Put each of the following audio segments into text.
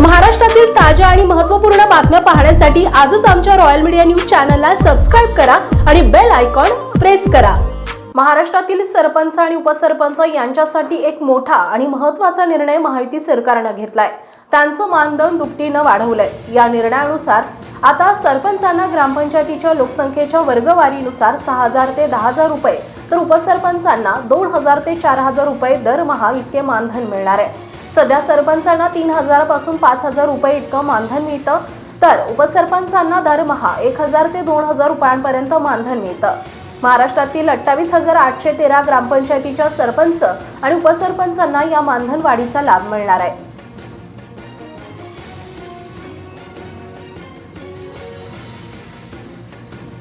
महाराष्ट्रातील ताज्या आणि महत्त्वपूर्ण बातम्या पाहण्यासाठी आजच आमच्या रॉयल मीडिया न्यूज चॅनलला सबस्क्राईब करा आणि बेल आयकॉन प्रेस करा. महाराष्ट्रातील सरपंच आणि उपसरपंच यांच्यासाठी एक मोठा आणि महत्त्वाचा निर्णय महायुती सरकारनं घेतलाय. त्यांचं मानधन दुपटीनं वाढवलंय. या निर्णयानुसार आता सरपंचांना ग्रामपंचायतीच्या लोकसंख्येच्या वर्गवारीनुसार सहा हजार ते दहा हजार रुपये तर उपसरपंचांना दोन हजार ते चार हजार रुपये दरमहा इतके मानधन मिळणार आहे. सध्या सरपंचांना तीन हजारापासून पाच हजार रुपये इतकं मानधन मिळतं. तर उपसरपंचांना दरमहा एक हजार ते दोन हजार रुपयांपर्यंत मानधन मिळतं. महाराष्ट्रातील अठ्ठावीस हजार आठशे तेरा ग्रामपंचायतीच्या सरपंच आणि उपसरपंचांना या मानधन वाढीचा लाभ मिळणार आहे.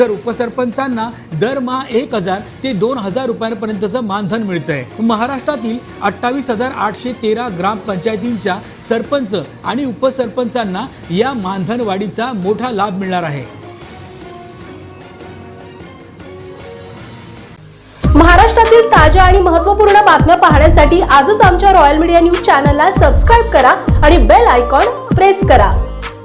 तर उपसरपंचांना दरमहा एक हजार ते दोन हजार रुपयांपर्यंतचं मानधन मिळतंय. महाराष्ट्रातील अठ्ठावीस हजार आठशे तेरा ग्रामपंचायतींच्या सरपंच आणि उपसरपंचांना या मानधन वाढीचा मोठा लाभ मिळणार आहे. महाराष्ट्रातील ताज्या आणि महत्त्वपूर्ण बातम्या पाहण्यासाठी आजच आमच्या रॉयल मीडिया न्यूज चॅनलला सबस्क्राईब करा आणि बेल आयकॉन प्रेस करा.